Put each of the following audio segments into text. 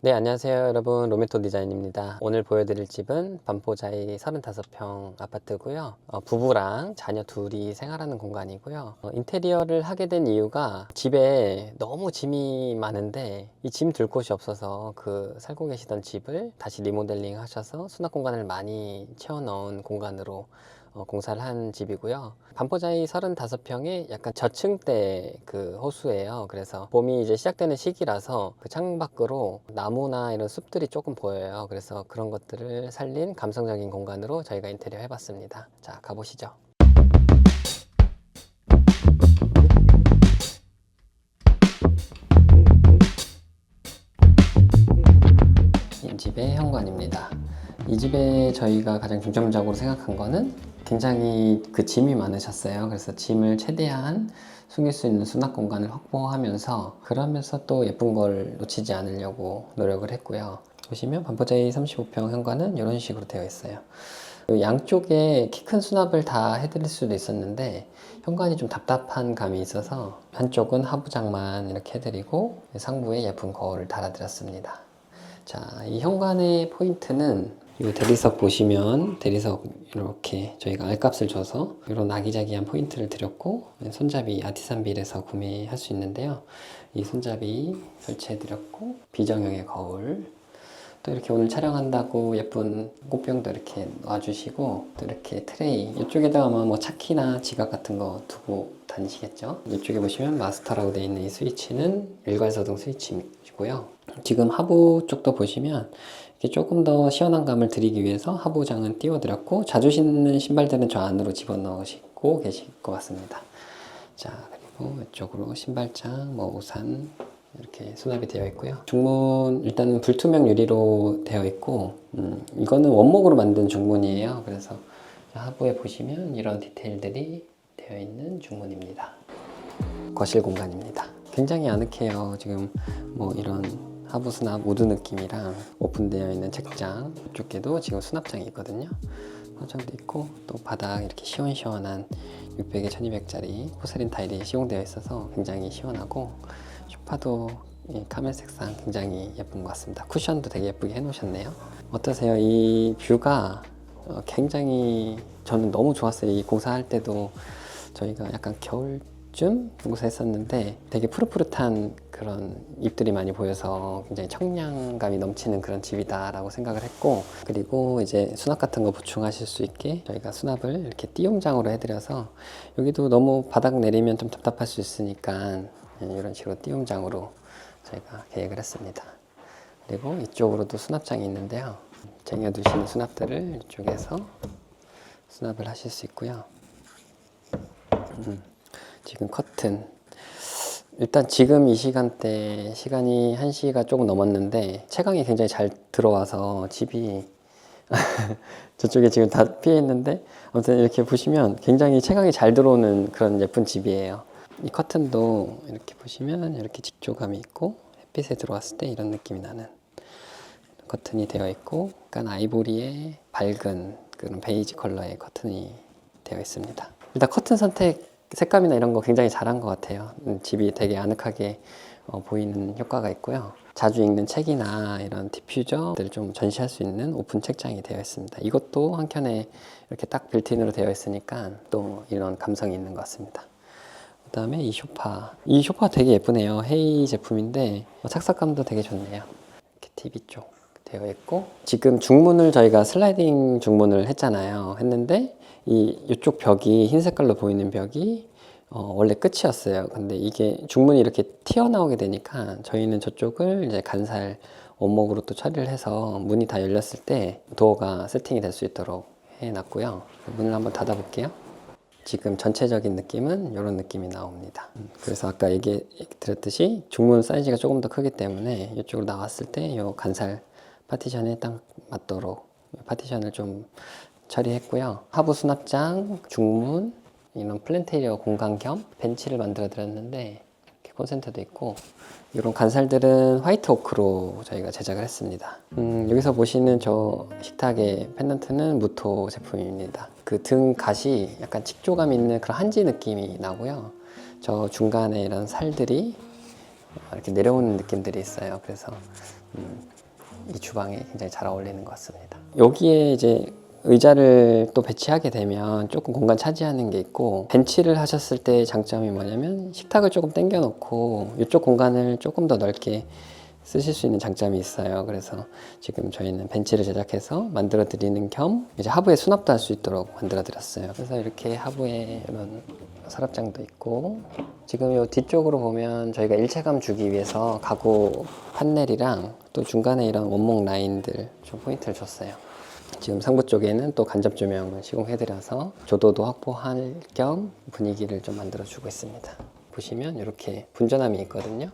네, 안녕하세요, 여러분. 로메토 디자인입니다. 오늘 보여드릴 집은 반포자이 35평 아파트고요. 어, 부부랑 자녀 둘이 생활하는 공간이고요. 어, 인테리어를 하게 된 이유가 집에 너무 짐이 많은데 이 짐 둘 곳이 없어서 그 살고 계시던 집을 다시 리모델링 하셔서 수납 공간을 많이 채워 넣은 공간으로 어, 공사를 한 집이고요. 반포자이 35평에 약간 저층대 그 호수예요. 그래서 봄이 이제 시작되는 시기라서 그 창밖으로 나무나 이런 숲들이 조금 보여요. 그래서 그런 것들을 살린 감성적인 공간으로 저희가 인테리어 해봤습니다. 자, 가보시죠. 이 집의 현관입니다. 이 집에 저희가 가장 중점적으로 생각한 거는 굉장히 그 짐이 많으셨어요. 그래서 짐을 최대한 숨길 수 있는 수납 공간을 확보하면서 그러면서 또 예쁜 걸 놓치지 않으려고 노력을 했고요. 보시면 반포자이 35평 현관은 이런 식으로 되어 있어요. 그 양쪽에 키 큰 수납을 다 해드릴 수도 있었는데 현관이 좀 답답한 감이 있어서 한쪽은 하부장만 이렇게 해드리고 상부에 예쁜 거울을 달아드렸습니다. 자, 이 현관의 포인트는 이 대리석 보시면 대리석 이렇게 저희가 알값을 줘서 이런 아기자기한 포인트를 드렸고 손잡이 아티산 빌에서 구매할 수 있는데요. 이 손잡이 설치해 드렸고 비정형의 거울. 또 이렇게 오늘 촬영한다고 예쁜 꽃병도 이렇게 놔주시고 또 이렇게 트레이. 이쪽에다가 뭐 차키나 지갑 같은 거 두고 다니시겠죠? 이쪽에 보시면 마스터라고 되어 있는 이 스위치는 일괄소등 스위치이고요. 지금 하부 쪽도 보시면 조금 더 시원한 감을 드리기 위해서 하부장은 띄워드렸고 자주 신는 신발들은 저 안으로 집어넣으시고 계실 것 같습니다 자 그리고 이쪽으로 신발장 뭐 우산 이렇게 수납이 되어 있고요. 중문 일단은 불투명 유리로 되어 있고 음, 이거는 원목으로 만든 중문이에요. 그래서 하부에 보시면 이런 디테일들이 되어 있는 중문입니다. 거실 공간입니다. 굉장히 아늑해요. 지금 뭐 이런 하부 수납 우드 느낌이랑 오픈되어 있는 책장 이쪽에도 지금 수납장이 있거든요. 화장도 있고 또 바닥 이렇게 시원시원한 600에 1200짜리 포세린 타일이 시공되어 있어서 굉장히 시원하고 소파도 이 카멜 색상 굉장히 예쁜 것 같습니다. 쿠션도 되게 예쁘게 해놓으셨네요. 어떠세요? 이 뷰가 어, 굉장히 저는 너무 좋았어요. 이 공사할 때도 저희가 약간 겨울 쯤 공사했었는데 되게 푸릇푸릇한 그런 잎들이 많이 보여서 굉장히 청량감이 넘치는 그런 집이다라고 생각을 했고 그리고 이제 수납 같은 거 보충하실 수 있게 저희가 수납을 이렇게 띄움장으로 해드려서 여기도 너무 바닥 내리면 좀 답답할 수 있으니까 이런 식으로 띄움장으로 저희가 계획을 했습니다. 그리고 이쪽으로도 수납장이 있는데요. 쟁여두시는 수납들을 이쪽에서 수납을 하실 수 있고요. 음, 지금 커튼. 일단 지금 이 시간대 시간이 1시가 조금 넘었는데 채광이 굉장히 잘 들어와서 집이 저쪽에 지금 다 피해 있는데 아무튼 이렇게 보시면 굉장히 채광이 잘 들어오는 그런 예쁜 집이에요. 이 커튼도 이렇게 보시면 이렇게 직조감이 있고 햇빛에 들어왔을 때 이런 느낌이 나는 커튼이 되어 있고 약간 아이보리의 밝은 그런 베이지 컬러의 커튼이 되어 있습니다. 일단 커튼 선택 색감이나 이런 거 굉장히 잘한 것 같아요. 음, 집이 되게 아늑하게 어, 보이는 효과가 있고요. 자주 읽는 책이나 이런 디퓨저들을 좀 전시할 수 있는 오픈 책장이 되어 있습니다. 이것도 한켠에 이렇게 딱 빌트인으로 되어 있으니까 또 이런 감성이 있는 것 같습니다. 그 다음에 이 쇼파. 이 쇼파 되게 예쁘네요. 헤이 제품인데 어, 착석감도 되게 좋네요. 이렇게 TV 쪽 되어 있고 지금 중문을 저희가 슬라이딩 중문을 했잖아요. 했는데 이 이쪽 벽이 흰 색깔로 보이는 벽이 어, 원래 끝이었어요. 근데 이게 중문이 이렇게 튀어나오게 되니까 저희는 저쪽을 이제 간살 원목으로 또 처리를 해서 문이 다 열렸을 때 도어가 세팅이 될 수 있도록 해놨고요. 문을 한번 닫아볼게요. 지금 전체적인 느낌은 이런 느낌이 나옵니다. 음, 그래서 아까 얘기 드렸듯이 중문 사이즈가 조금 더 크기 때문에 이쪽으로 나왔을 때 이 간살 파티션에 딱 맞도록 파티션을 좀 처리했고요. 하부 수납장, 중문, 이런 플랜테리어 공간 겸 벤치를 만들어 드렸는데 이렇게 콘센트도 있고 이런 간살들은 화이트 오크로 저희가 제작을 했습니다. 음, 여기서 보시는 저 식탁의 펜던트는 무토 제품입니다. 그등 가시 약간 직조감 있는 그런 한지 느낌이 나고요. 저 중간에 이런 살들이 이렇게 내려오는 느낌들이 있어요. 그래서 음, 이 주방에 굉장히 잘 어울리는 것 같습니다. 여기에 이제 의자를 또 배치하게 되면 조금 공간 차지하는 게 있고 벤치를 하셨을 때 장점이 뭐냐면 식탁을 조금 당겨 놓고 이쪽 공간을 조금 더 넓게 쓰실 수 있는 장점이 있어요. 그래서 지금 저희는 벤치를 제작해서 만들어 드리는 겸 이제 하부에 수납도 할 수 있도록 만들어 드렸어요. 그래서 이렇게 하부에 이런 서랍장도 있고 지금 이 뒤쪽으로 보면 저희가 일체감 주기 위해서 가구 판넬이랑 또 중간에 이런 원목 라인들 좀 포인트를 줬어요. 지금 상부 쪽에는 또 간접 조명을 시공해드려서 조도도 확보할 겸 분위기를 좀 만들어주고 있습니다. 보시면 이렇게 분전함이 있거든요.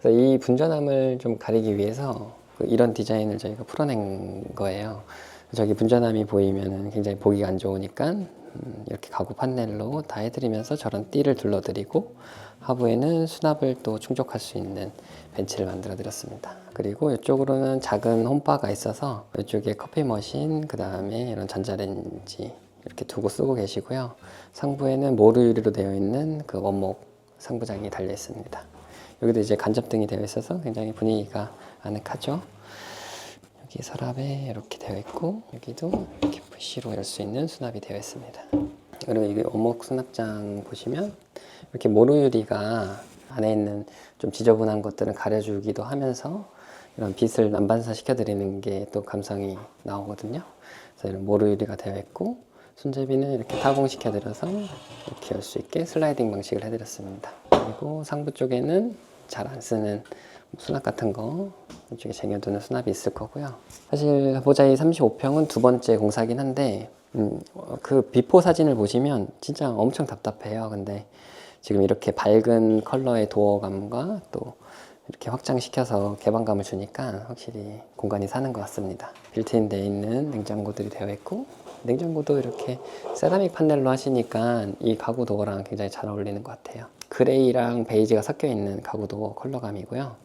그래서 이 분전함을 좀 가리기 위해서 그 이런 디자인을 저희가 풀어낸 거예요. 저기 분전함이 보이면 굉장히 보기가 안 좋으니까 음, 이렇게 가구 판넬로 다 해드리면서 저런 띠를 둘러드리고 하부에는 수납을 또 충족할 수 있는 벤치를 만들어 드렸습니다. 그리고 이쪽으로는 작은 홈바가 있어서 이쪽에 커피 머신, 그 다음에 이런 전자레인지 이렇게 두고 쓰고 계시고요. 상부에는 모루 유리로 되어 있는 그 원목 상부장이 달려 있습니다. 여기도 이제 간접등이 되어 있어서 굉장히 분위기가 아늑하죠. 여기 서랍에 이렇게 되어 있고 여기도 이렇게 푸시로 열 수 있는 수납이 되어 있습니다. 그리고 이게 원목 수납장 보시면 이렇게 모루 유리가 안에 있는 좀 지저분한 것들을 가려주기도 하면서 이런 빛을 난반사 시켜드리는 게 또 감성이 나오거든요. 그래서 이런 모루 유리가 되어 있고 손잡이는 이렇게 타공시켜드려서 이렇게 열 수 있게 슬라이딩 방식을 해드렸습니다. 그리고 상부 쪽에는 잘 안 쓰는 수납 같은 거 이쪽에 쟁여두는 수납이 있을 거고요. 사실 보자이 35평은 두 번째 공사긴 한데 음, 어, 그 비포 사진을 보시면 진짜 엄청 답답해요. 근데 지금 이렇게 밝은 컬러의 도어감과 또 이렇게 확장시켜서 개방감을 주니까 확실히 공간이 사는 것 같습니다. 빌트인 돼 있는 냉장고들이 되어 있고 냉장고도 이렇게 세라믹 판넬로 하시니까 이 가구 도어랑 굉장히 잘 어울리는 것 같아요. 그레이랑 베이지가 섞여 있는 가구 도어 컬러감이고요.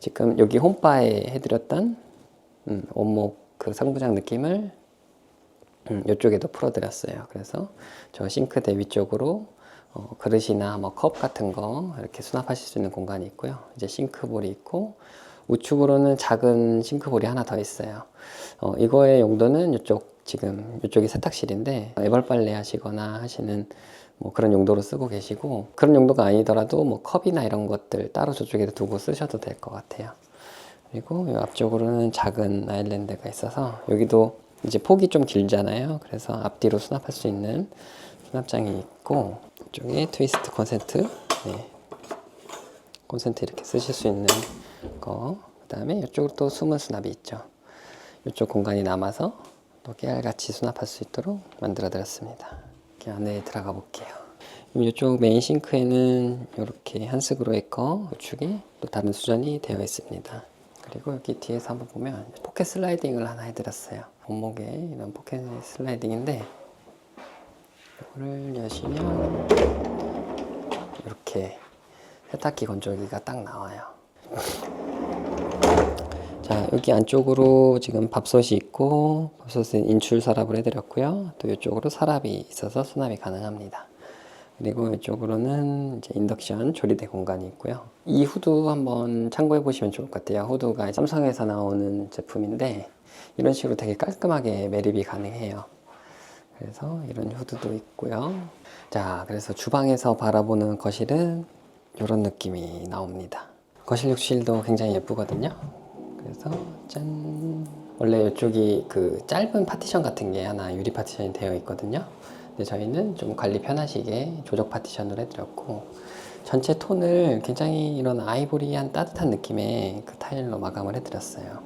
지금 여기 홈바에 해드렸던 음, 원목 그 상부장 느낌을 음, 이쪽에도 풀어드렸어요. 그래서 저 싱크대 위쪽으로 어, 그릇이나 뭐 컵 같은 거 이렇게 수납하실 수 있는 공간이 있고요. 이제 싱크볼이 있고 우측으로는 작은 싱크볼이 하나 더 있어요. 어, 이거의 용도는 이쪽 지금 이쪽이 세탁실인데 애벌 빨래 하시거나 하시는 뭐 그런 용도로 쓰고 계시고 그런 용도가 아니더라도 뭐 컵이나 이런 것들 따로 저쪽에 두고 쓰셔도 될 것 같아요. 그리고 이 앞쪽으로는 작은 아일랜드가 있어서 여기도 이제 폭이 좀 길잖아요. 그래서 앞뒤로 수납할 수 있는 수납장이 있고 이쪽에 트위스트 콘센트 네. 콘센트 이렇게 쓰실 수 있는 거. 그 다음에 이쪽으로 또 숨은 수납이 있죠. 이쪽 공간이 남아서 또 깨알같이 수납할 수 있도록 만들어 드렸습니다. 이렇게 안에 들어가 볼게요. 이쪽 메인 싱크에는 이렇게 한스그로의 거 우측에 또 다른 수전이 되어 있습니다. 그리고 여기 뒤에서 한번 보면 포켓 슬라이딩을 하나 해드렸어요. 본목에 이런 포켓 슬라이딩인데 이거를 여시면 이렇게 세탁기 건조기가 딱 나와요. 자 여기 안쪽으로 지금 밥솥이 있고 밥솥은 인출 서랍을 해드렸고요. 또 이쪽으로 서랍이 있어서 수납이 가능합니다. 그리고 이쪽으로는 이제 인덕션 조리대 공간이 있고요. 이 후드 한번 참고해 보시면 좋을 것 같아요. 후드가 삼성에서 나오는 제품인데 이런 식으로 되게 깔끔하게 매립이 가능해요. 그래서 이런 후드도 있고요. 자, 그래서 주방에서 바라보는 거실은 이런 느낌이 나옵니다. 거실 욕실도 굉장히 예쁘거든요. 그래서 짠. 원래 이쪽이 그 짧은 파티션 같은 게 하나 유리 파티션이 되어 있거든요. 근데 저희는 좀 관리 편하시게 조적 파티션을 해드렸고 전체 톤을 굉장히 이런 아이보리한 따뜻한 느낌의 그 타일로 마감을 해드렸어요.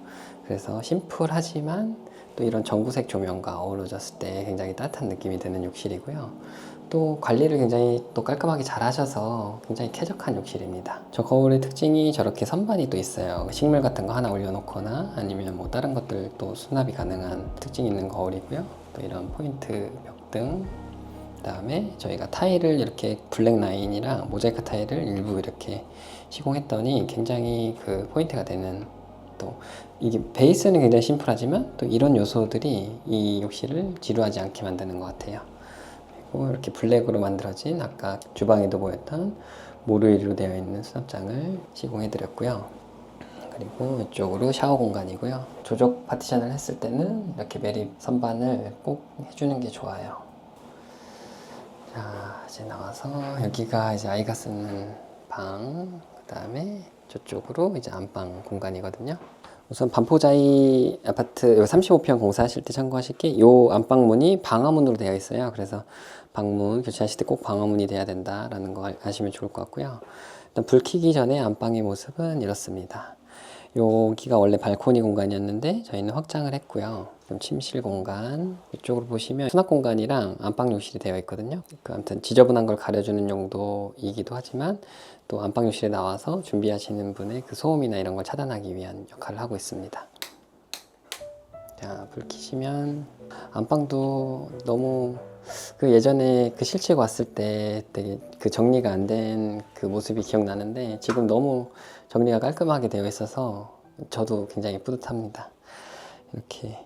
그래서 심플하지만 또 이런 전구색 조명과 어우러졌을 때 굉장히 따뜻한 느낌이 드는 욕실이고요. 또 관리를 굉장히 또 깔끔하게 잘 하셔서 굉장히 쾌적한 욕실입니다. 저 거울의 특징이 저렇게 선반이 또 있어요. 식물 같은 거 하나 올려놓거나 아니면 뭐 다른 것들 또 수납이 가능한 특징이 있는 거울이고요. 또 이런 포인트 벽 등 그다음에 저희가 타일을 이렇게 블랙 라인이랑 모자이크 타일을 일부 이렇게 시공했더니 굉장히 그 포인트가 되는 또 이게 베이스는 굉장히 심플하지만 또 이런 요소들이 이 욕실을 지루하지 않게 만드는 것 같아요. 그리고 이렇게 블랙으로 만들어진 아까 주방에도 보였던 모루이로 되어 있는 수납장을 시공해 드렸고요. 그리고 이쪽으로 샤워 공간이고요. 조적 파티션을 했을 때는 이렇게 매립 선반을 꼭 해주는 게 좋아요. 자, 이제 나와서 여기가 이제 아이가 쓰는 방, 그 다음에 저쪽으로 이제 안방 공간이거든요. 우선 반포자이 아파트 35평 공사하실 때 참고하실 게 이 안방문이 방화문으로 되어 있어요. 그래서 방문 교체하실 때 꼭 방화문이 돼야 된다라는 거 아시면 좋을 것 같고요. 일단 불 켜기 전에 안방의 모습은 이렇습니다. 여기가 원래 발코니 공간이었는데 저희는 확장을 했고요. 그럼 침실 공간 이쪽으로 보시면 수납 공간이랑 안방 욕실이 되어 있거든요. 그 아무튼 지저분한 걸 가려주는 용도이기도 하지만 또 안방 욕실에 나와서 준비하시는 분의 그 소음이나 이런 걸 차단하기 위한 역할을 하고 있습니다. 자, 불 켜시면 안방도 너무 그 예전에 그 실측 왔을 때 되게 그 정리가 안 된 그 모습이 기억나는데 지금 너무 정리가 깔끔하게 되어 있어서 저도 굉장히 뿌듯합니다. 이렇게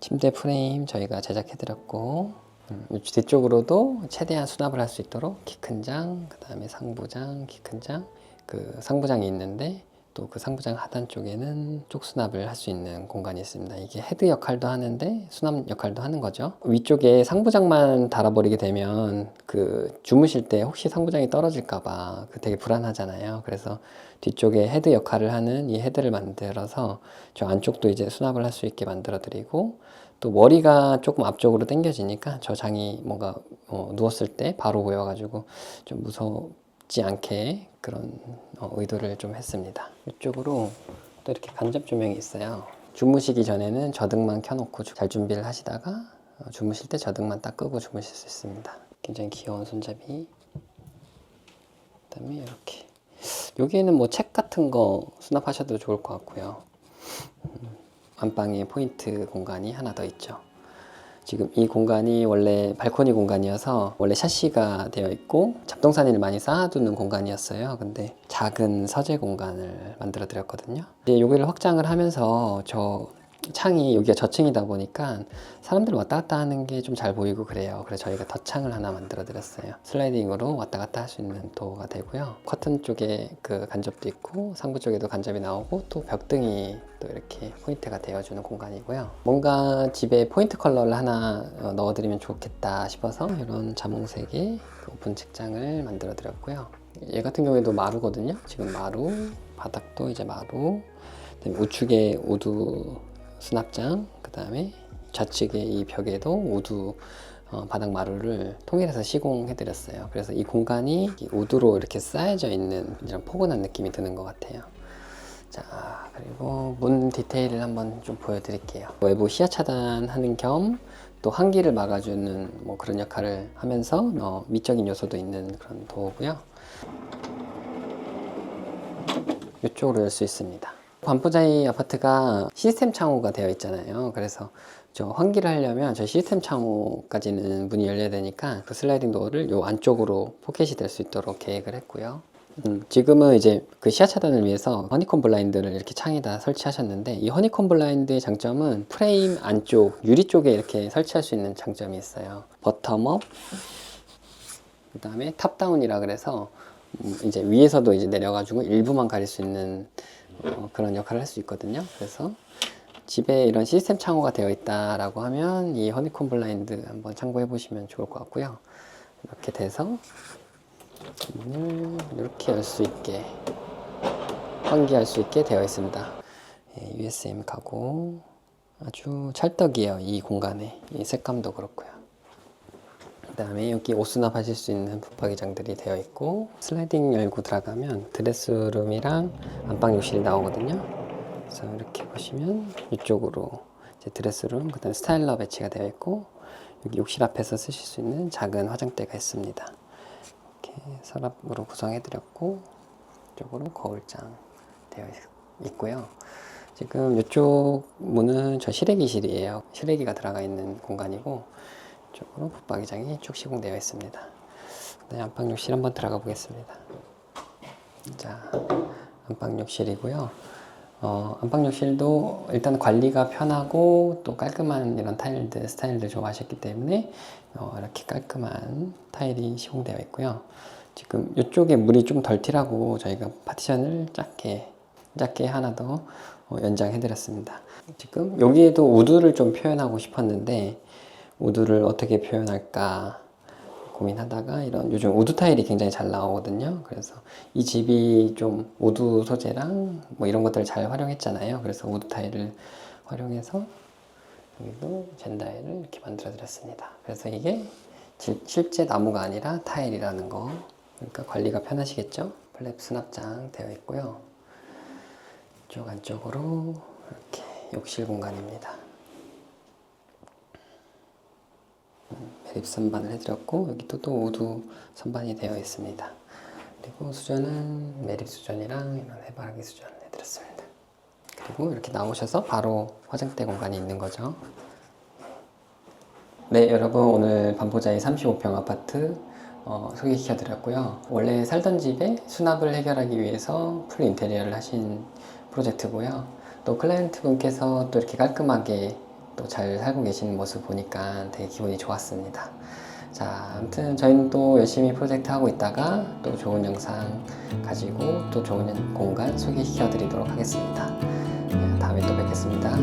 침대 프레임 저희가 제작해 드렸고 음, 이 뒤쪽으로도 최대한 수납을 할 수 있도록 키 큰 장, 그 다음에 상부장, 키 큰 장, 그 상부장이 있는데 또 그 상부장 하단 쪽에는 쪽 수납을 할 수 있는 공간이 있습니다. 이게 헤드 역할도 하는데 수납 역할도 하는 거죠. 위쪽에 상부장만 달아버리게 되면 그 주무실 때 혹시 상부장이 떨어질까봐 그 되게 불안하잖아요. 그래서 뒤쪽에 헤드 역할을 하는 이 헤드를 만들어서 저 안쪽도 이제 수납을 할 수 있게 만들어 드리고 또 머리가 조금 앞쪽으로 당겨지니까 저 장이 뭔가 어, 누웠을 때 바로 보여가지고 좀 무섭지 않게 그런 어, 의도를 좀 했습니다. 이쪽으로 또 이렇게 간접 조명이 있어요. 주무시기 전에는 저등만 켜놓고 주- 잘 준비를 하시다가 어, 주무실 때 저등만 딱 끄고 주무실 수 있습니다. 굉장히 귀여운 손잡이. 그다음에 이렇게 여기에는 뭐 책 같은 거 수납하셔도 좋을 것 같고요. 안방에 포인트 공간이 하나 더 있죠. 지금 이 공간이 원래 발코니 공간이어서 원래 샤시가 되어 있고 잡동사니를 많이 쌓아두는 공간이었어요. 근데 작은 서재 공간을 만들어 드렸거든요. 이제 여기를 확장을 하면서 저 창이 여기가 저층이다 보니까 사람들 왔다 갔다 하는 게 좀 잘 보이고 그래요. 그래서 저희가 덧창을 하나 만들어 드렸어요. 슬라이딩으로 왔다 갔다 할 수 있는 도어가 되고요. 커튼 쪽에 그 간접도 있고 상부 쪽에도 간접이 나오고 또 벽등이 또 이렇게 포인트가 되어주는 공간이고요. 뭔가 집에 포인트 컬러를 하나 어, 넣어드리면 좋겠다 싶어서 이런 자몽색의 그 오픈 책장을 만들어 드렸고요. 얘 같은 경우에도 마루거든요. 지금 마루, 바닥도 이제 마루, 우측에 우드 수납장, 그 다음에 좌측에 이 벽에도 우드 어, 바닥 마루를 통일해서 시공해 드렸어요. 그래서 이 공간이 이 우드로 이렇게 쌓여져 있는 이런 포근한 느낌이 드는 것 같아요. 자, 그리고 문 디테일을 한번 좀 보여드릴게요. 외부 시야 차단하는 겸 또 환기를 막아주는 뭐 그런 역할을 하면서 어, 미적인 요소도 있는 그런 도어고요. 이쪽으로 열 수 있습니다. 반포자이 아파트가 시스템 창호가 되어 있잖아요. 그래서 저 환기를 하려면 저 시스템 창호까지는 문이 열려야 되니까 그 슬라이딩 도어를 요 안쪽으로 포켓이 될 수 있도록 계획을 했고요. 음, 지금은 이제 그 시야 차단을 위해서 허니콤 블라인드를 이렇게 창에다 설치하셨는데 이 허니콤 블라인드의 장점은 프레임 안쪽 유리 쪽에 이렇게 설치할 수 있는 장점이 있어요. 버텀업 그 다음에 탑다운이라 그래서 음, 이제 위에서도 이제 내려가지고 일부만 가릴 수 있는 어, 그런 역할을 할 수 있거든요. 그래서 집에 이런 시스템 창호가 되어 있다라고 하면 이 허니콤 블라인드 한번 참고해 보시면 좋을 것 같고요. 이렇게 돼서 문을 이렇게 열 수 있게 환기할 수 있게 되어 있습니다. 예, USM 가구 아주 찰떡이에요. 이 공간에 이 색감도 그렇고요. 그 다음에 여기 옷 수납하실 수 있는 붙박이장들이 되어 있고 슬라이딩 열고 들어가면 드레스룸이랑 안방 욕실이 나오거든요. 그래서 이렇게 보시면 이쪽으로 이제 드레스룸 그 다음에 스타일러 배치가 되어 있고 여기 욕실 앞에서 쓰실 수 있는 작은 화장대가 있습니다. 이렇게 서랍으로 구성해 드렸고 이쪽으로 거울장 되어 있- 있고요. 지금 이쪽 문은 저 실외기실이에요. 실외기가 들어가 있는 공간이고 이 쪽으로 붙박이장이 쭉 시공되어 있습니다. 네, 안방욕실 한번 들어가 보겠습니다. 자, 안방욕실이고요. 어, 안방욕실도 일단 관리가 편하고 또 깔끔한 이런 타일들, 스타일들 좋아하셨기 때문에 어, 이렇게 깔끔한 타일이 시공되어 있고요. 지금 이쪽에 물이 좀 덜 튀라고 저희가 파티션을 작게 작게 하나 더 어, 연장해 드렸습니다. 지금 여기에도 우드를 좀 표현하고 싶었는데 우드를 어떻게 표현할까 고민하다가 이런 요즘 우드 타일이 굉장히 잘 나오거든요. 그래서 이 집이 좀 우드 소재랑 뭐 이런 것들을 잘 활용했잖아요. 그래서 우드 타일을 활용해서 여기도 젠다일을 이렇게 만들어 드렸습니다. 그래서 이게 질- 실제 나무가 아니라 타일이라는 거. 그러니까 관리가 편하시겠죠? 플랩 수납장 되어 있고요. 이쪽 안쪽으로 이렇게 욕실 공간입니다. 음, 매립 선반을 해드렸고 여기도 또 우드 선반이 되어 있습니다. 그리고 수전은 매립 수전이랑 이런 해바라기 수전 해드렸습니다. 그리고 이렇게 나오셔서 바로 화장대 공간이 있는 거죠. 네, 여러분 오늘 반포자의 35평 아파트 어, 소개시켜 드렸고요. 원래 살던 집에 수납을 해결하기 위해서 풀 인테리어를 하신 프로젝트고요. 또 클라이언트 분께서 또 이렇게 깔끔하게 또 잘 살고 계시는 모습 보니까 되게 기분이 좋았습니다. 자, 아무튼 저희는 또 열심히 프로젝트 하고 있다가 또 좋은 영상 가지고 또 좋은 공간 소개시켜 드리도록 하겠습니다. 네, 다음에 또 뵙겠습니다.